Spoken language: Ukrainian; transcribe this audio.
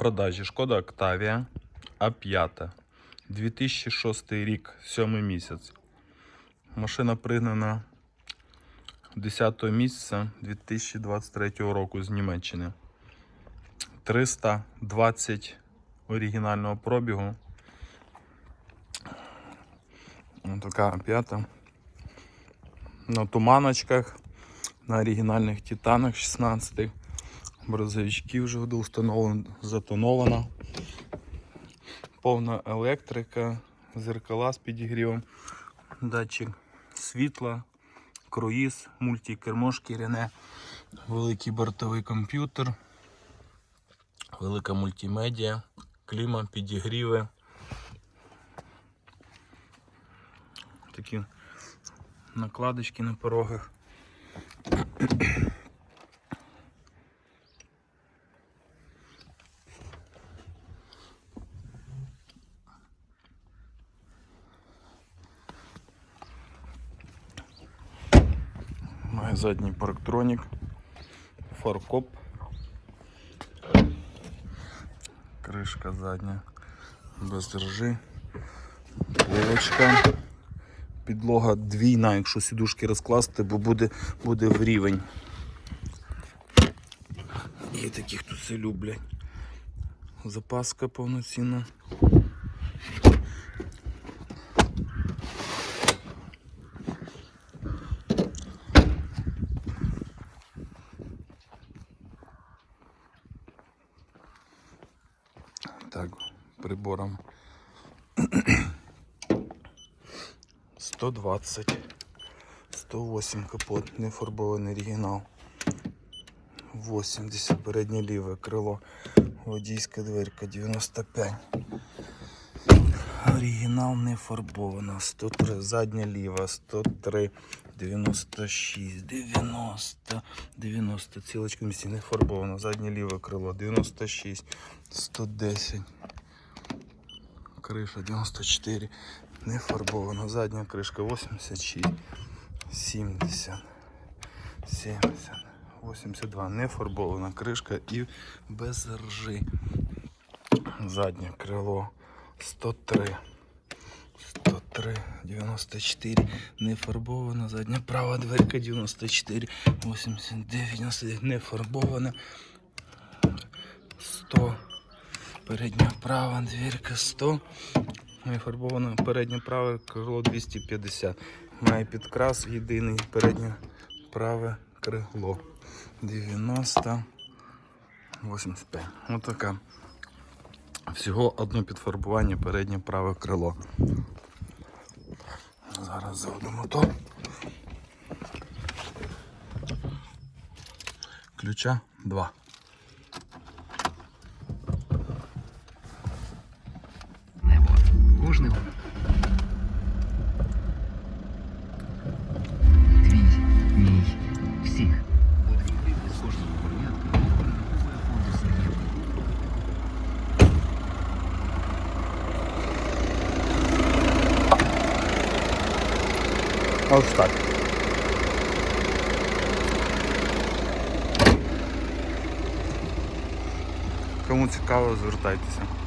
продажі Шкода Октавія А5. 2006 рік, 7 місяць. Машина пригнана 10 місяця 2023 року з Німеччини. 320 оригінального пробігу. Ось така п'ята. На туманочках, на оригінальних титанах 16 Брозовички вже затонована. Повна електрика, зеркала з підігрівом, датчик світла, круїз, мультикермо шкіряне, великий бортовий комп'ютер, велика мультимедіа, кліма, підігріви. Такі накладочки на порогах. Має задній парктронік, фаркоп, кришка задня без держи, полочка, підлога двійна, якщо сідушки розкласти, бо буде, буде в рівень. Є такі, хто це люблять. Запаска повноцінна. Так, прибором 120, 108 капот, нефарбований оригінал. 80 переднє ліве крило, водійська дверка 95. Оригінал не фарбовано, 103, задня ліва, 103, 96, 90, 90, цілочка місці не фарбовано, заднє ліве крило, 96, 110, криша 94, не фарбовано, задня кришка 86, 70, 70. 82 не фарбована. Кришка і без ржи. Заднє крило 103. 103, 94, не фарбована, задня права дверка 94, 89, 99, не фарбована. 100, передня права дверка 100, не фарбована, переднє праве крило 250. Має підкрас єдиний переднє праве крило. 90, 85. Ось така. Всього одне підфарбування переднє праве крило. Зараз заведу мотор. Ключа 2. Ось так. Кому цікаво, звертайтеся.